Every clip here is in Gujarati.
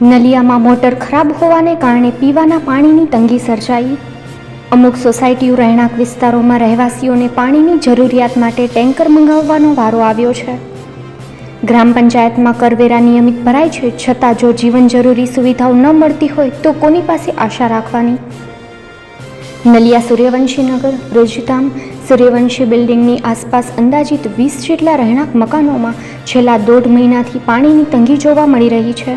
નલિયામાં મોટર ખરાબ હોવાને કારણે પીવાના પાણીની તંગી સર્જાઈ. અમુક સોસાયટીઓ રહેણાંક વિસ્તારોમાં રહેવાસીઓને પાણીની જરૂરિયાત માટે ટેન્કર મંગાવવાનો વારો આવ્યો છે. ગ્રામ પંચાયતમાં કરવેરા નિયમિત ભરાય છે, છતાં જો જીવન જરૂરી સુવિધાઓ ન મળતી હોય તો કોની પાસે આશા રાખવાની? નલિયા સૂર્યવંશી નગર રોજધામ સૂર્યવંશી બિલ્ડિંગની આસપાસ અંદાજિત વીસ જેટલા રહેણાંક મકાનોમાં છેલ્લા દોઢ મહિનાથી પાણીની તંગી જોવા મળી રહી છે.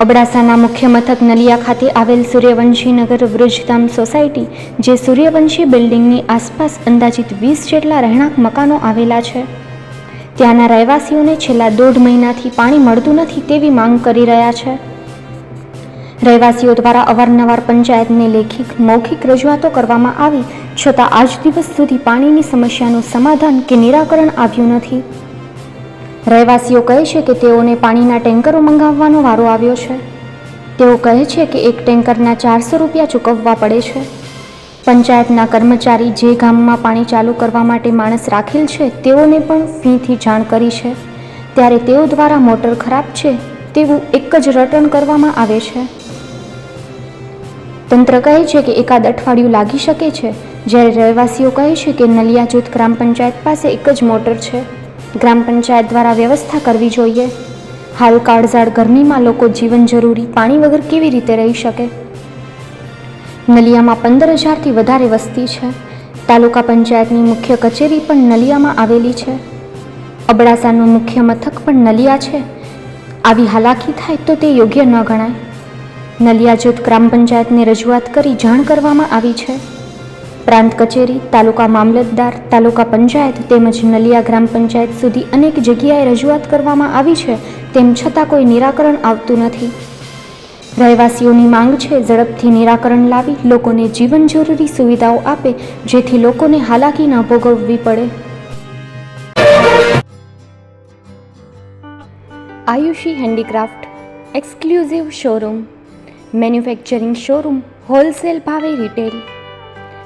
અબડાસાના મુખ્ય મથક નલિયા ખાતે આવેલ સૂર્યવંશી નગર વૃજધામ સોસાયટી, જે સૂર્યવંશી બિલ્ડિંગની આસપાસ અંદાજિત વીસ જેટલા રહેણાંક મકાનો આવેલા છે. ત્યાંના રહેવાસીઓને છેલ્લા દોઢ મહિનાથી પાણી મળતું નથી તેવી માંગ કરી રહ્યા છે. રહેવાસીઓ દ્વારા અવારનવાર પંચાયતને લેખિત મૌખિક રજૂઆતો કરવામાં આવી, છતાં આજ દિવસ સુધી પાણીની સમસ્યાનું સમાધાન કે નિરાકરણ આવ્યું નથી. રહેવાસીઓ કહે છે કે તેઓને પાણીના ટેન્કરો મંગાવવાનો વારો આવ્યો છે. તેઓ કહે છે કે એક ટેન્કરના ચારસો રૂપિયા ચૂકવવા પડે છે. પંચાયતના કર્મચારી જે ગામમાં પાણી ચાલુ કરવા માટે માણસ રાખેલ છે, તેઓને પણ ફીથી જાણ કરી છે. ત્યારે તેઓ દ્વારા મોટર ખરાબ છે, તેવું એક જ રટણ કરવામાં આવે છે. તંત્ર કહે છે કે એકાદ અઠવાડિયું લાગી શકે છે. જ્યારે રહેવાસીઓ કહે છે કે નલિયા જૂથ ગ્રામ પંચાયત પાસે એક જ મોટર છે. ગ્રામ પંચાયત દ્વારા વ્યવસ્થા કરવી જોઈએ. હાલ કાળઝાળ ગરમીમાં લોકો જીવન જરૂરી પાણી વગર કેવી રીતે રહી શકે? નલિયામાં પંદર હજારથી વધારે વસ્તી છે. તાલુકા પંચાયતની મુખ્ય કચેરી પણ નલિયામાં આવેલી છે. અબડાસાનું મુખ્ય મથક પણ નલિયા છે. આવી હાલાકી થાય તો તે યોગ્ય ન ગણાય. નલિયા જૂથ ગ્રામ પંચાયતને રજૂઆત કરી જાણ કરવામાં આવી છે. પ્રાંત કચેરી, તાલુકા મામલતદાર, તાલુકા પંચાયત તેમજ નલિયા ગ્રામ પંચાયત સુધી અનેક જગ્યાએ રજૂઆત કરવામાં આવી છે, તેમ છતાં કોઈ નિરાકરણ આવતું નથી. રહેવાસીઓની માંગ છે ઝડપથી નિરાકરણ લાવી, લોકોને જીવન જરૂરી સુવિધાઓ આપે, જેથી લોકોને હાલાકી ન ભોગવવી પડે. Ayushi handicraft exclusive showroom, manufacturing showroom, wholesale ભાવે રિટેલ.